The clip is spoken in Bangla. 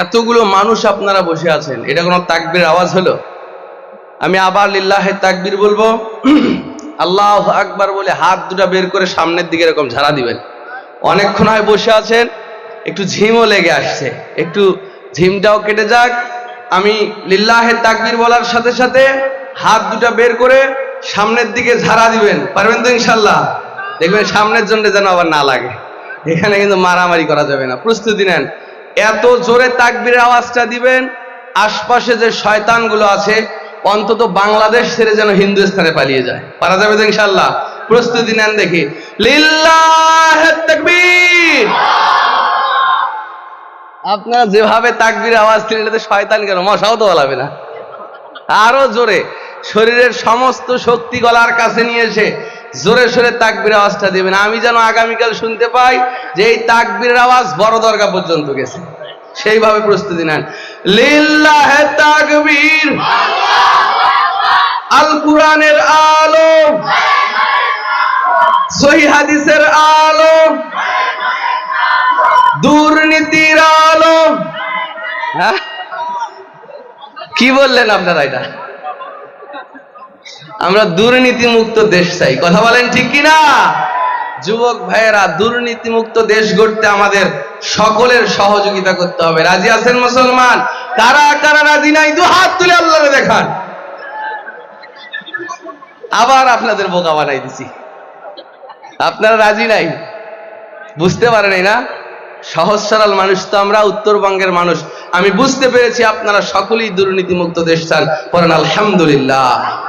এতগুলো মানুষ আপনারা বসে আছেন, এটা কোনো তাকবির আওয়াজ হলো? আমি আবার লিল্লাহে তাকবির বলব। আল্লাহ আকবার বলে হাত দুটা বের করে সামনের দিকে এরকম ঝাড়া দিবেন। অনেকক্ষণ হয় বসে আছেন, একটু ঝিমও লেগে আসছে। একটু ঝিমটাও কেটে যাক। আমি লিল্লাহে তাকবির বলার সাথে সাথে হাত দুটা বের করে সামনের দিকে ঝাড়া দিবেন। পারবেন তো ইনশাল্লাহ? দেখবেন সামনের জন্য যেন আবার না লাগে। এখানে কিন্তু মারামারি করা যাবে না। প্রস্তুতি নেন। এত জোরে তাকবির আওয়াজটা দিবেন, আশপাশে যে শয়তানগুলো আছে, অন্তত বাংলাদেশ ছেড়ে যেন হিন্দুস্তানে পালিয়ে যায়। পারা যাবে তো ইনশাল্লাহ প্রস্তুতি নেন দেখি। আপনারা যেভাবে তাকবির আওয়াজ দিলেন, এটাতে শয়তান কেন? মশাও তো বলাবে না। আরও জোরে। শরীরের সমস্ত শক্তি গলার কাছে নিয়ে এসে জোরে সোরে তাকবীর আওয়াজটা দেবেন। আমি যেন আগামীকাল শুনতে পাই যে এই তাকবীরের আওয়াজ বড় দরগা পর্যন্ত গেছে। সেইভাবে প্রস্তুতি নেন। লিল্লাহে তাকবীর, আল কোরআনের আলো সহি হাদিসের আলো দুর্নীতির আলো হ্যাঁ? কি বললেন আপনারা এটা? আমরা দুর্নীতি মুক্ত দেশ চাই। কথা বলেন ঠিক কিনা? যুবক ভাইয়েরা দুর্নীতি মুক্ত দেশ গড়তে আমাদের সকলের সহযোগিতা করতে হবে। রাজি আছেন মুসলমান? কারা কারা রাজি নাই? দু হাত তুলে আল্লাহ দেখান। আবার আপনাদের বোকা বানাই দিছি। আপনারা রাজি নাই? বুঝতে পারেন না? সহজ সরল মানুষ তো আমরা, উত্তরবঙ্গের মানুষ। আমি বুঝতে পেরেছি আপনারা সকলেই দুর্নীতিমুক্ত দেশ চান। করেন আলহামদুলিল্লাহ।